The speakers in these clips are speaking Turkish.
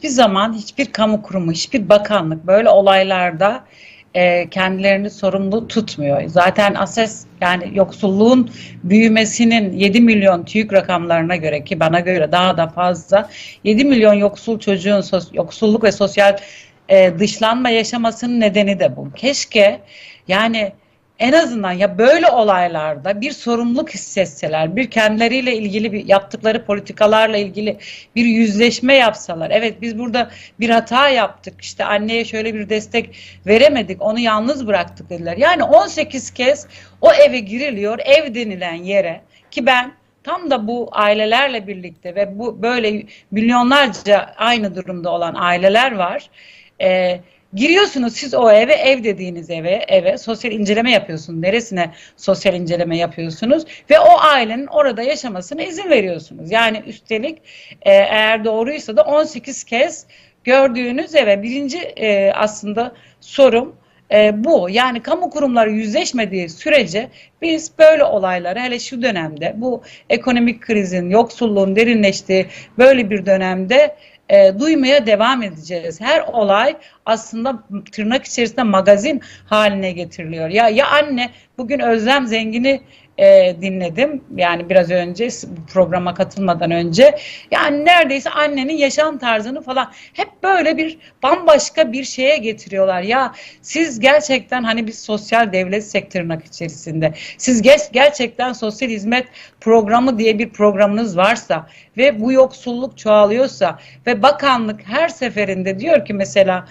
hiçbir zaman hiçbir kamu kurumu, hiçbir bakanlık böyle olaylarda e, kendilerini sorumlu tutmuyor. Zaten ASES yani yoksulluğun büyümesinin 7 milyon TÜİK rakamlarına göre ki bana göre daha da fazla 7 milyon yoksul çocuğun yoksulluk ve sosyal e, dışlanma yaşamasının nedeni de bu. Keşke yani en azından ya böyle olaylarda bir sorumluluk hissetseler, bir kendileriyle ilgili bir yaptıkları politikalarla ilgili bir yüzleşme yapsalar. Evet biz burada bir hata yaptık. İşte anneye şöyle bir destek veremedik. Onu yalnız bıraktık dediler. Yani 18 kez o eve giriliyor. Ev denilen yere ki ben tam da bu ailelerle birlikte ve bu böyle milyonlarca aynı durumda olan aileler var. Ee, Giriyorsunuz siz o eve, ev dediğiniz eve, eve sosyal inceleme yapıyorsunuz. Neresine sosyal inceleme yapıyorsunuz ve o ailenin orada yaşamasına izin veriyorsunuz. Yani üstelik e, eğer doğruysa da 18 kez gördüğünüz eve birinci e, aslında sorum e, bu. Yani kamu kurumları yüzleşmediği sürece biz böyle olayları hele şu dönemde bu ekonomik krizin, yoksulluğun derinleştiği böyle bir dönemde e, duymaya devam edeceğiz. Her olay aslında tırnak içerisinde magazin haline getiriliyor. Ya ya anne bugün Özlem Zengin'i e, dinledim. Yani biraz önce programa katılmadan önce. Yani neredeyse annenin yaşam tarzını falan hep böyle bir bambaşka bir şeye getiriyorlar. Ya siz gerçekten hani bir sosyal devlet sektörünak içerisinde siz ger gerçekten sosyal hizmet programı diye bir programınız varsa ve bu yoksulluk çoğalıyorsa ve bakanlık her seferinde diyor ki mesela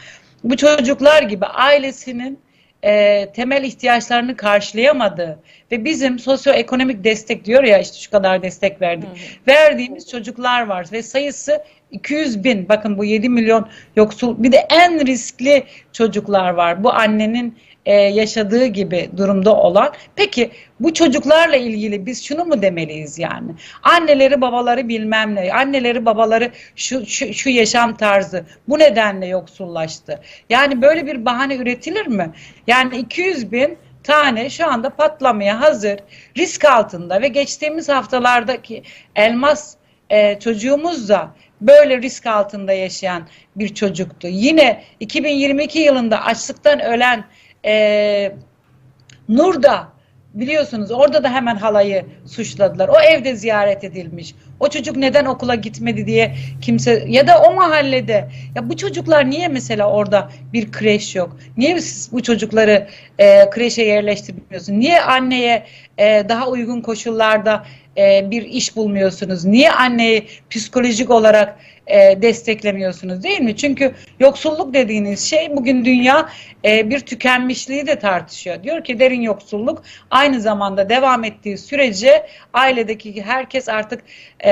bu çocuklar gibi ailesinin e, temel ihtiyaçlarını karşılayamadığı ve bizim sosyoekonomik destek diyor ya işte şu kadar destek verdik. Hı hı. Verdiğimiz çocuklar var ve sayısı 200 bin bakın bu 7 milyon yoksul bir de en riskli çocuklar var. Bu annenin e, yaşadığı gibi durumda olan. Peki bu çocuklarla ilgili biz şunu mu demeliyiz yani? Anneleri babaları bilmem ne, anneleri babaları şu, şu, şu yaşam tarzı bu nedenle yoksullaştı. Yani böyle bir bahane üretilir mi? Yani 200 bin tane şu anda patlamaya hazır risk altında ve geçtiğimiz haftalardaki elmas e, çocuğumuz da böyle risk altında yaşayan bir çocuktu. Yine 2022 yılında açlıktan ölen e, Nur'da biliyorsunuz orada da hemen halayı suçladılar. O evde ziyaret edilmiş. O çocuk neden okula gitmedi diye kimse ya da o mahallede ya bu çocuklar niye mesela orada bir kreş yok? Niye siz bu çocukları e, kreşe yerleştirmiyorsun? Niye anneye e, daha uygun koşullarda e, bir iş bulmuyorsunuz? Niye anneyi psikolojik olarak e, desteklemiyorsunuz değil mi? Çünkü yoksulluk dediğiniz şey bugün dünya e, bir tükenmişliği de tartışıyor. Diyor ki derin yoksulluk aynı zamanda devam ettiği sürece ailedeki herkes artık e,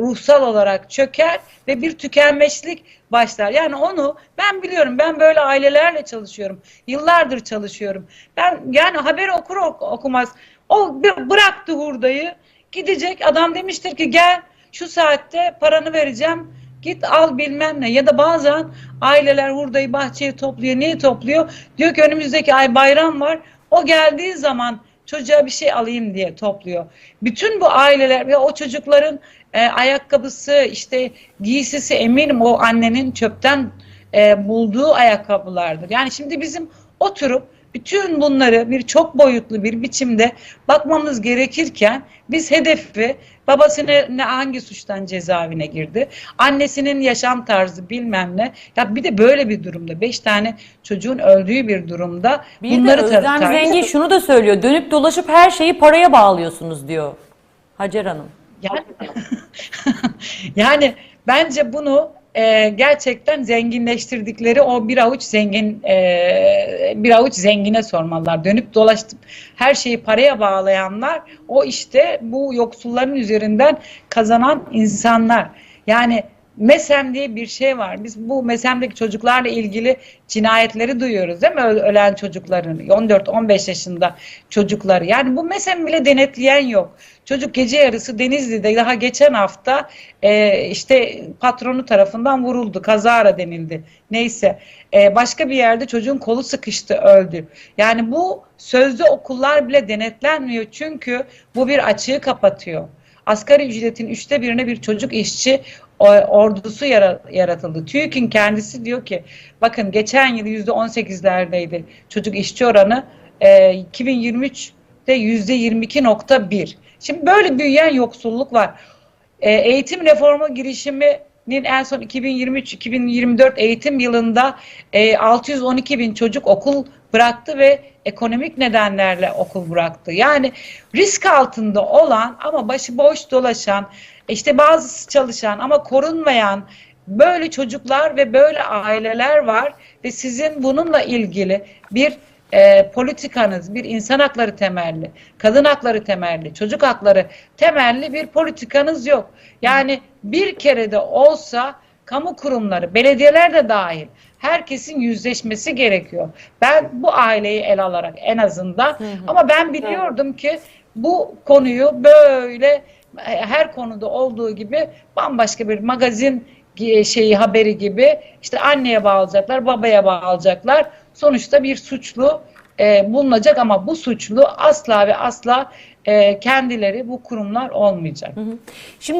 ruhsal olarak çöker ve bir tükenmişlik başlar. Yani onu ben biliyorum. Ben böyle ailelerle çalışıyorum. Yıllardır çalışıyorum. Ben yani haberi okur okumaz o bıraktı hurdayı gidecek adam demiştir ki gel şu saatte paranı vereceğim Git al bilmem ne ya da bazen aileler hurdayı bahçeye topluyor. Neyi topluyor? Diyor ki önümüzdeki ay bayram var. O geldiği zaman çocuğa bir şey alayım diye topluyor. Bütün bu aileler ve o çocukların e, ayakkabısı işte giysisi eminim o annenin çöpten e, bulduğu ayakkabılardır. Yani şimdi bizim oturup bütün bunları bir çok boyutlu bir biçimde bakmamız gerekirken biz hedefi babası ne, hangi suçtan cezaevine girdi, annesinin yaşam tarzı bilmem ne. Ya bir de böyle bir durumda beş tane çocuğun öldüğü bir durumda bir bunları de Özlem Zengin şunu da söylüyor. Dönüp dolaşıp her şeyi paraya bağlıyorsunuz diyor Hacer Hanım. Yani, yani bence bunu e, gerçekten zenginleştirdikleri o bir avuç zengin e, bir avuç zengine sormalılar. Dönüp dolaşıp her şeyi paraya bağlayanlar o işte bu yoksulların üzerinden kazanan insanlar. Yani MESEM diye bir şey var. Biz bu MESEM'deki çocuklarla ilgili cinayetleri duyuyoruz değil mi? Ölen çocukların 14-15 yaşında çocukları. Yani bu MESEM bile denetleyen yok. Çocuk gece yarısı Denizli'de daha geçen hafta e, işte patronu tarafından vuruldu. Kazara denildi. Neyse. E, başka bir yerde çocuğun kolu sıkıştı öldü. Yani bu sözlü okullar bile denetlenmiyor. Çünkü bu bir açığı kapatıyor asgari ücretin üçte birine bir çocuk işçi ordusu yara- yaratıldı. TÜİK'in kendisi diyor ki bakın geçen yıl %18'lerdeydi çocuk işçi oranı e, 2023'te %22.1. Şimdi böyle büyüyen yoksulluk var. E, eğitim reformu girişiminin en son 2023-2024 eğitim yılında e, 612 bin çocuk okul bıraktı ve ekonomik nedenlerle okul bıraktı. Yani risk altında olan ama başıboş dolaşan, işte bazısı çalışan ama korunmayan böyle çocuklar ve böyle aileler var ve sizin bununla ilgili bir e, politikanız, bir insan hakları temelli, kadın hakları temelli, çocuk hakları temelli bir politikanız yok. Yani bir kere de olsa kamu kurumları, belediyeler de dahil herkesin yüzleşmesi gerekiyor. Ben bu aileyi el alarak en azından ama ben biliyordum ki bu konuyu böyle e, her konuda olduğu gibi bambaşka bir magazin şeyi haberi gibi işte anneye bağlayacaklar, babaya bağlayacaklar. Sonuçta bir suçlu e, bulunacak ama bu suçlu asla ve asla e, kendileri bu kurumlar olmayacak. Şimdi